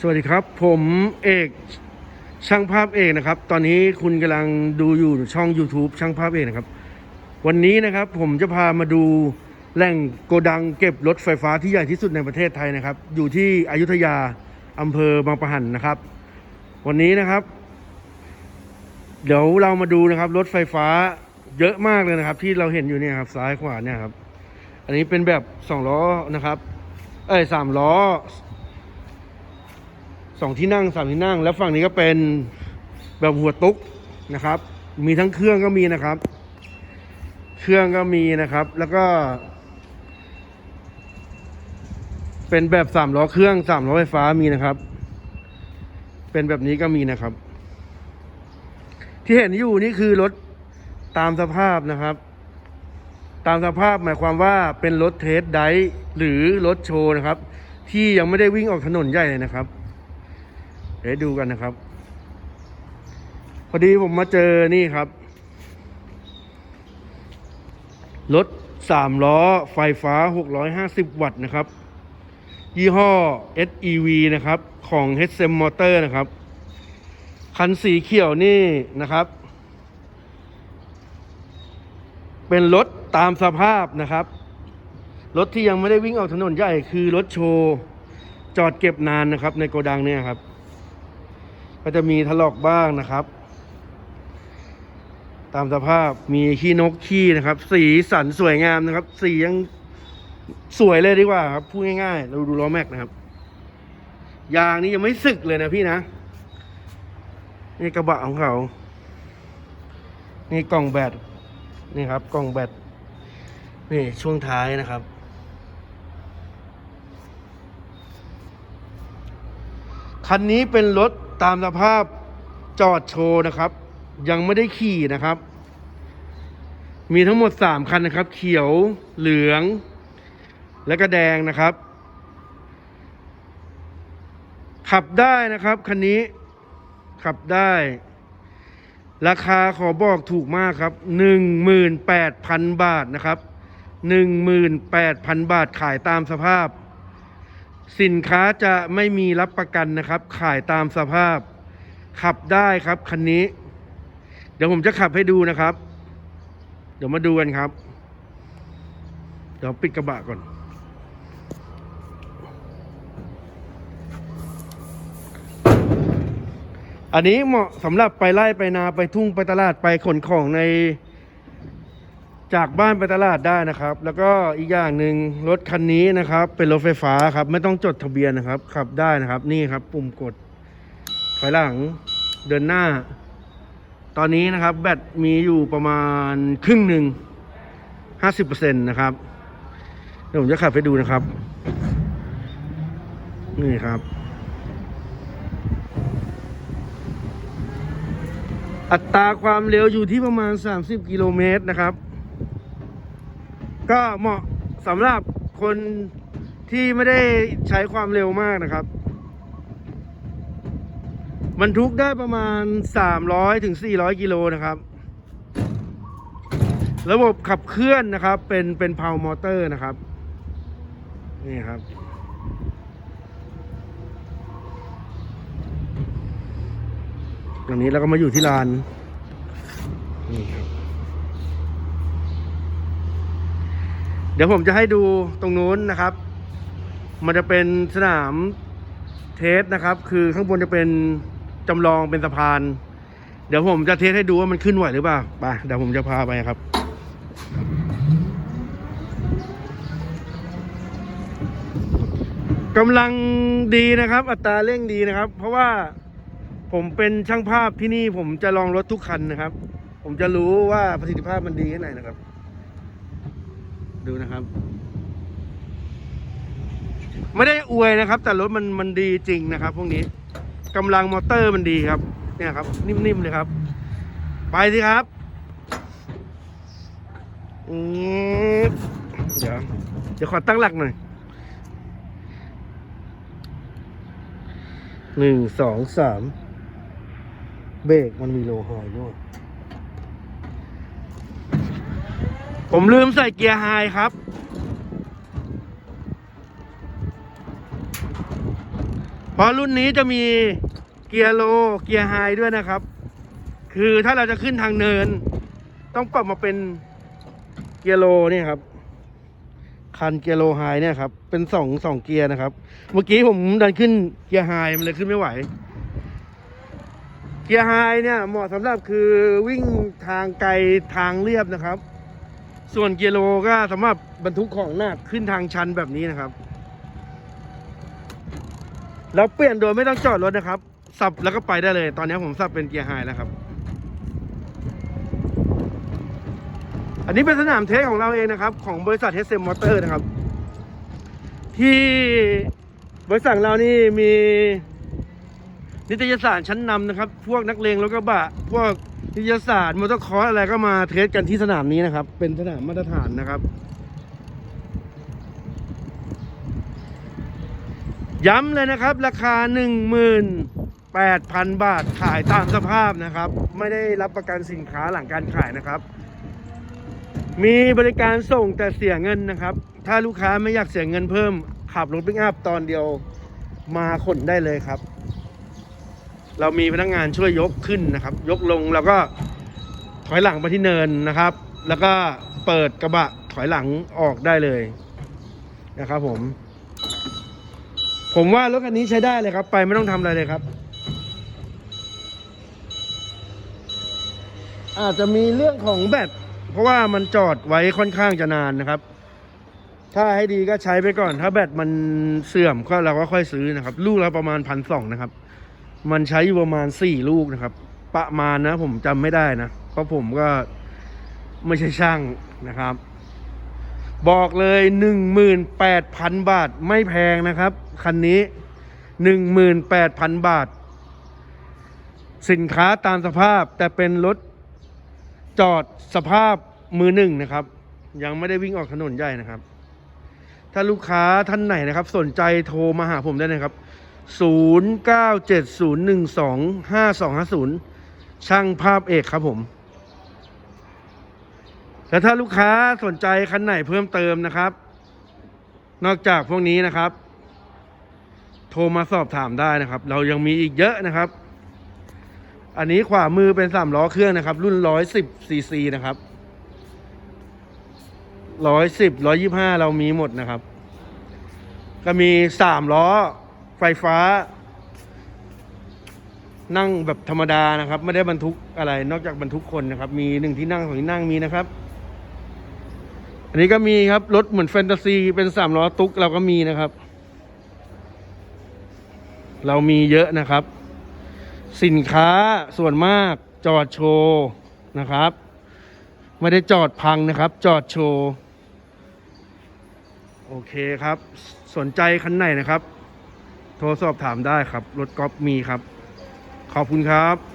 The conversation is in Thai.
สวัสดีครับ ผมเอกช่างภาพเอกนะครับ ตอนนี้คุณกำลังดูอยู่ช่อง YouTube ช่างภาพเอกนะครับ วันนี้นะครับผมจะพามาดูแหล่งโกดังเก็บรถไฟฟ้าที่ใหญ่ที่สุดในประเทศไทยนะครับ อยู่ที่อยุธยาอำเภอบางปะหันนะครับ วันนี้นะครับ เดี๋ยวเรามาดูนะครับ รถไฟฟ้าเยอะมากเลยนะครับ ที่เราเห็นอยู่เนี่ยครับ ซ้ายขวาเนี่ยครับ อันนี้เป็นแบบสองล้อนะครับ เอ้ยสามล้อ สองที่นั่งสามที่นั่ง แล้วฝั่งนี้ก็เป็นแบบหัวตุ๊กนะครับ มีทั้งเครื่องก็มีนะครับ เครื่องก็มีนะครับ แล้วก็ เป็นแบบสามล้อเครื่องสามล้อไฟฟ้ามีนะครับ เป็นแบบนี้ก็มีนะครับ ที่เห็นอยู่นี่คือรถตามสภาพนะครับ ตามสภาพหมายความว่าเป็นรถเทสไดฟ์หรือรถโชว์นะครับ ที่ยังไม่ได้วิ่งออกถนนใหญ่เลยนะครับ ดี๋ยวดูกันนะครับ พอดีผมมาเจอนี่ครับ รถสามล้อไฟฟ้า 650 วัตต์นะครับ ยี่ห้อ SEV นะครับ ของ HSM Motor นะครับ คันสีเขียวนี่นะครับ เป็นรถตามสภาพนะครับ รถที่ยังไม่ได้วิ่งออกถนนใหญ่คือรถโชว์ จอดเก็บนานนะครับในโกดังเนี่ยครับ ก็จะมีถลอกบ้างนะครับ ตามสภาพมีขี้นกขี้นะครับ สีสันสวยงามนะครับ สียังสวยเลยดีกว่าครับพูดง่ายๆ เราดูล้อแม็กนะครับ ยางนี้ยังไม่สึกเลยนะพี่นะ นี่กระบะของเขา นี่กล่องแบตนี่ครับ กล่องแบตนี่ช่วงท้ายนะครับคันนี้เป็นรถ ตามสภาพจอดโชว์นะครับ ยังไม่ได้ขี่นะครับ มีทั้งหมดสามคันนะครับ เขียวเหลือง และก็แดงนะครับ ขับได้นะครับคันนี้ขับได้ ราคาขอบอกถูกมากครับหนึ่งหมื่นแปดพันบาทนะครับหนึ่งหมื่นแปดพันบาทขายตามสภาพ สินค้าจะไม่มีรับประกันนะครับ ขายตามสภาพ ขับได้ครับคันนี้ เดี๋ยวผมจะขับให้ดูนะครับ เดี๋ยวมาดูกันครับ เดี๋ยวปิดกระบะก่อน อันนี้เหมาะสำหรับไปไล่ไปนาไปทุ่งไปตลาดไปขนของใน จากบ้านไปตลาดได้นะครับ แล้วก็อีกอย่างหนึ่งรถคันนี้นะครับ เป็นรถไฟฟ้าครับ ไม่ต้องจดทะเบียนนะครับ ขับได้นะครับ นี่ครับ ปุ่มกด ถอยหลัง เดินหน้า ตอนนี้นะครับ แบตมีอยู่ประมาณครึ่งหนึ่งห้าสิบเปอร์เซ็นต์นะครับเดี๋ยวผมจะขับให้ดูนะครับ นี่ครับ อัตราความเร็วอยู่ที่ประมาณ 30 กิโลเมตรนะครับ ก็เหมาะสำหรับคนที่ไม่ได้ใช้ความเร็วมากนะครับบรรทุกได้ประมาณ 300ถึง400 กิโลนะครับ ระบบขับเคลื่อนนะครับ เป็นเป็นเพามอเตอร์นะครับ นี่ครับ ตอนนี้เราก็มาอยู่ที่ลาน นี่ครับ เดี๋ยวผมจะให้ดูตรงนู้นนะครับ มันจะเป็นสนามเทสนะครับ คือข้างบนจะเป็นจำลองเป็นสะพาน เดี๋ยวผมจะเทสให้ดูว่ามันขึ้นไหวหรือเปล่าไปเดี๋ยวผมจะพาไปครับกำลังดีนะครับ อัตราเร่งดีนะครับ เพราะว่าผมเป็นช่างภาพที่นี่ผมจะลองรถทุกคันนะครับ ผมจะรู้ว่าประสิทธิภาพมันดีแค่ไหนนะครับ ดูนะครับ ไม่ได้อวยนะครับ แต่รถมันมันดีจริงนะครับ พวกนี้กำลังมอเตอร์มันดีครับ เนี่ยครับ นิ่มๆเลยครับ ไปสิครับอืมเดี๋ยวเดี๋ยวขอตั้งหลักหน่อยหนึ่งสองสามเบรกมันมีโลหอยด้วย ผมลืมใส่เกียร์ไฮครับ เพราะรุ่นนี้จะมีเกียร์โล เกียร์ไฮด้วยนะครับ คือถ้าเราจะขึ้นทางเนิน ต้องปรับมาเป็นเกียร์โลเนี่ยครับ คันเกียร์โลไฮเนี่ยครับ เป็นสองสองเกียร์นะครับ เมื่อกี้ผมดันขึ้นเกียร์ไฮมันเลยขึ้นไม่ไหวเกียร์ไฮเนี่ยเหมาะสำหรับคือวิ่งทางไกลทางเรียบนะครับ ส่วนเกียร์โลก็สำหรับบรรทุกของหนักขึ้นทางชันแบบนี้นะครับ แล้วเปลี่ยนโดยไม่ต้องจอดรถนะครับ สับแล้วก็ไปได้เลย ตอนนี้ผมสับเป็นเกียร์ไฮแล้วครับ อันนี้เป็นสนามเทสของเราเองนะครับ ของบริษัทเฮสเซมมอเตอร์นะครับ ที่บริษัทเรานี่มี นิตยสารชั้นนำนะครับ พวกนักเลงรถกระบะ พวกนิตยสารมอเตอร์คอร์สอะไรก็มาเทสกันที่สนามนี้นะครับ เป็นสนามมาตรฐานนะครับ ย้ำเลยนะครับ ราคา 18,000 บาทขายตามสภาพนะครับ ไม่ได้รับประกันสินค้าหลังการขายนะครับ มีบริการส่งแต่เสียเงินนะครับ ถ้าลูกค้าไม่อยากเสียเงินเพิ่มขับรถปิกอัพตอนเดียวมาขนได้เลยครับ เรามีพนักงานช่วยยกขึ้นนะครับ ยกลงแล้วก็ถอยหลังไปที่เนินนะครับ แล้วก็เปิดกระบะถอยหลังออกได้เลยนะครับผม ผมว่ารถคันนี้ใช้ได้เลยครับ ไปไม่ต้องทำอะไรเลยครับ อาจจะมีเรื่องของแบตเพราะว่ามันจอดไว้ค่อนข้างจะนานนะครับ ถ้าให้ดีก็ใช้ไปก่อน ถ้าแบตมันเสื่อมก็เราก็ค่อยซื้อนะครับ ลูกละประมาณพันสองนะครับ มันใช้อยู่ประมาณสี่ลูกนะครับ ประมาณนะผมจำไม่ได้นะ เพราะผมก็ไม่ใช่ช่างนะครับ บอกเลยหนึ่งหมื่นแปดพันบาทไม่แพงนะครับ คันนี้หนึ่งหมื่นแปดพันบาท สินค้าตามสภาพแต่เป็นรถจอดสภาพมือหนึ่งนะครับ ยังไม่ได้วิ่งออกถนนใหญ่นะครับ ถ้าลูกค้าท่านไหนนะครับ สนใจโทรมาหาผมได้นะครับ 0970125250 ช่างภาพเอกครับผมแล้วถ้าลูกค้าสนใจคันไหนเพิ่มเติมนะครับ นอกจากพวกนี้นะครับ โทรมาสอบถามได้นะครับ เรายังมีอีกเยอะนะครับ อันนี้ขวามือเป็นสามล้อเครื่องนะครับ รุ่นร้อยสิบซีซีนะครับร้อยสิบร้อยยี่ห้าเรามีหมดนะครับ ก็มีสามล้อ ไฟฟ้า นั่งแบบธรรมดานะครับ ไม่ได้บรรทุกอะไร นอกจากบรรทุกคนนะครับ มีหนึ่งที่นั่งสองที่นั่งมีนะครับ อันนี้ก็มีครับรถเหมือนแฟนตาซี เป็นสามล้อตุ๊กเราก็มีนะครับ เรามีเยอะนะครับ สินค้าส่วนมากจอดโชว์นะครับ ไม่ได้จอดพังนะครับ จอดโชว์โอเคครับ สนใจคันไหนนะครับ โทรสอบถามได้ครับ รถกอล์ฟมีครับ ขอบคุณครับ